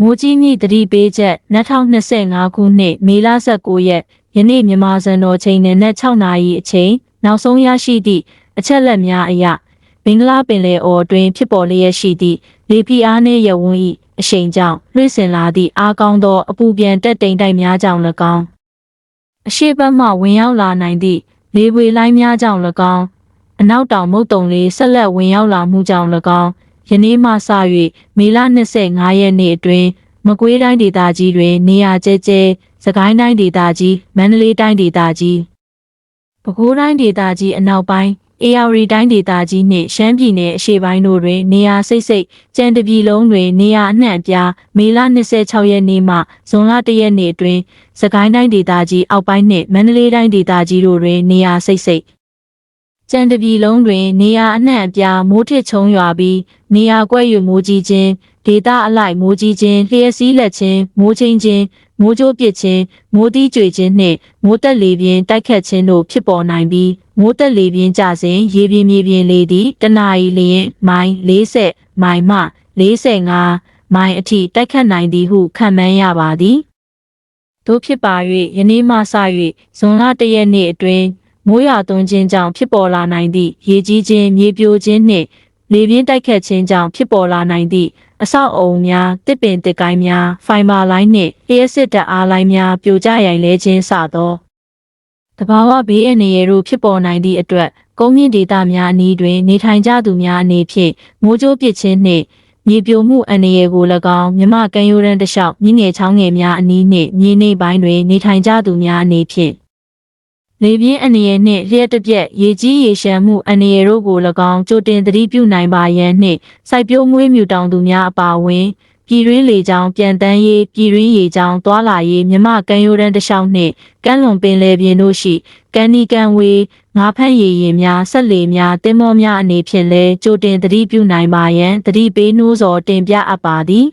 မိုးကြီးမြင့်တတိပေးချက်2025ခုနှစ်မေလ19ရက်ယနေ့မြန်မာစံတော်ချိန်နဲ့6နာရီအချိန်နောက်ဆုံးရရှိသည့်အချက်လက်များအရဘင်္ဂလားပင်လယ်အော်တွင်ဖြစ်ပေါ်လျက်ရှိသည့်လေပြင်းအားနှင့်ရဝန်း၏အရှိန်ကြောင့်လွှင့်စင်လာသည့်အားကောင်းသောအပူပြန်တက်တိမ်တိုက်များကြောင့်၎င်းအရှိတ်ဘက်မှဝင်ရောက်လာနိုင်သည့်လေပွေလိုင်းများကြောင့်၎င်းအနောက်တောင်မုတ်တုံလေးဆက်လက်ဝင်ရောက်လာမှုကြောင့်၎င်း ယနေ့မှစ၍မေလ25ရက်နေ့အတွင်းမကွေးတိုင်းဒေသကြီးတွင်နေရာကျဲကျဲစကိုင်းတိုင်းဒေသကြီးမန္တလေးတိုင်းဒေသကြီးပဲခူးတိုင်းဒေသကြီးအနောက်ပိုင်းအေရဝတီတိုင်းဒေသကြီးနှင့်ရှမ်းပြည်နယ်အရှေ့ပိုင်းတို့တွင်နေရာစိတ်စိတ်ကြံတပြည်လုံးတွင်နေရာအနှံ့အပြားမေလ26ရက်နေ့မှဇွန်လ1ရက်နေ့အတွင်းစကိုင်းတိုင်းဒေသကြီးအောက်ပိုင်းနှင့်မန္တလေးတိုင်းဒေသကြီးတို့တွင်နေရာစိတ်စိတ် ကြံတပြည်လုံးတွင်နေရာအနှံ့အပြားမိုးထစ်ချုံရွာပြီးနေရာကွက်ယူမိုးကြီးခြင်းဒေတာအလိုက်မိုးကြီးခြင်းလျှက်စီးလက်ခြင်းမိုးချင်းခြင်းမိုးကြိုးပစ်ခြင်းမိုးတီးကြွေခြင်းနှင့်မိုးတက်လေပြင်းတိုက်ခတ်ခြင်းတို့ဖြစ်ပေါ်နိုင်ပြီးမိုးတက်လေပြင်းကြစဉ်ရေပြင်းမြေပြင်းလေသည်တနအီလျင်မိုင်40မိုင်မှ45မိုင်အထိတိုက်ခတ်နိုင်သည်ဟုခန့်မှန်းရပါသည်တို့ဖြစ်ပါ၍ယနေ့မှစ၍ဇွန်လ1ရက်နေ့အတွင်း မိုးရွာသွန်းခြင်းကြောင့်ဖြစ်ပေါ်လာနိုင်သည့်ရေကြီးခြင်းမြေပြိုခြင်းနှင့်လေပြင်းတိုက်ခတ်ခြင်းကြောင့်ဖြစ်ပေါ်လာနိုင်သည့်အဆောက်အအုံများတစ်ပင်တစ်ကိုင်းများဖိုင်ဘာလိုင်းနှင့်လျှက်စစ်တပ်အားလိုင်းများပြိုကျရိုင်လဲခြင်းစသောတဘာဝဘေးအန္တရာယ်တို့ဖြစ်ပေါ်နိုင်သည့်အတွက်ကုန်းမြင့်ဒေသများအနီးတွင်နေထိုင်ကြသူများအနေဖြင့်မိုးကြိုးပစ်ခြင်းနှင့်မြေပြိုမှုအန္တရာယ်ကို၎င်းမြမကမ်းရိုးတန်းတစ်လျှောက်မြင့်ငယ်ချောင်းငယ်များအနီးနှင့်မြေနေပိုင်းတွင်နေထိုင်ကြသူများအနေဖြင့် လေပြင်းအနေနဲ့နှင့်လျှက်တစ်ပြက်ရေကြီးရေရှမ်းမှုအနေရတို့ကို၎င်းကြိုတင်သတိပြုနိုင်ပါရန်နှင့်စိုက်ပျိုးမွေးမြူတောင်သူများအပါအဝင်ပြည်ရင်းလေကြောင်းပြန်တန်းရေးပြည်ရင်းရေကြောင်းသွာလာရေးမြမကမ်းရိုးတန်းတစ်လျှောက်နှင့်ကမ်းလွန်ပင်လယ်ပြင်တို့ရှိကမ်းနီကမ်းဝေးငါးဖမ်းရေရင်များဆက်လေများတင်းမောများအနေဖြင့်လည်းကြိုတင်သတိပြုနိုင်ပါရန်သတိပေးနှိုးဆော်တင်ပြအပ်ပါသည်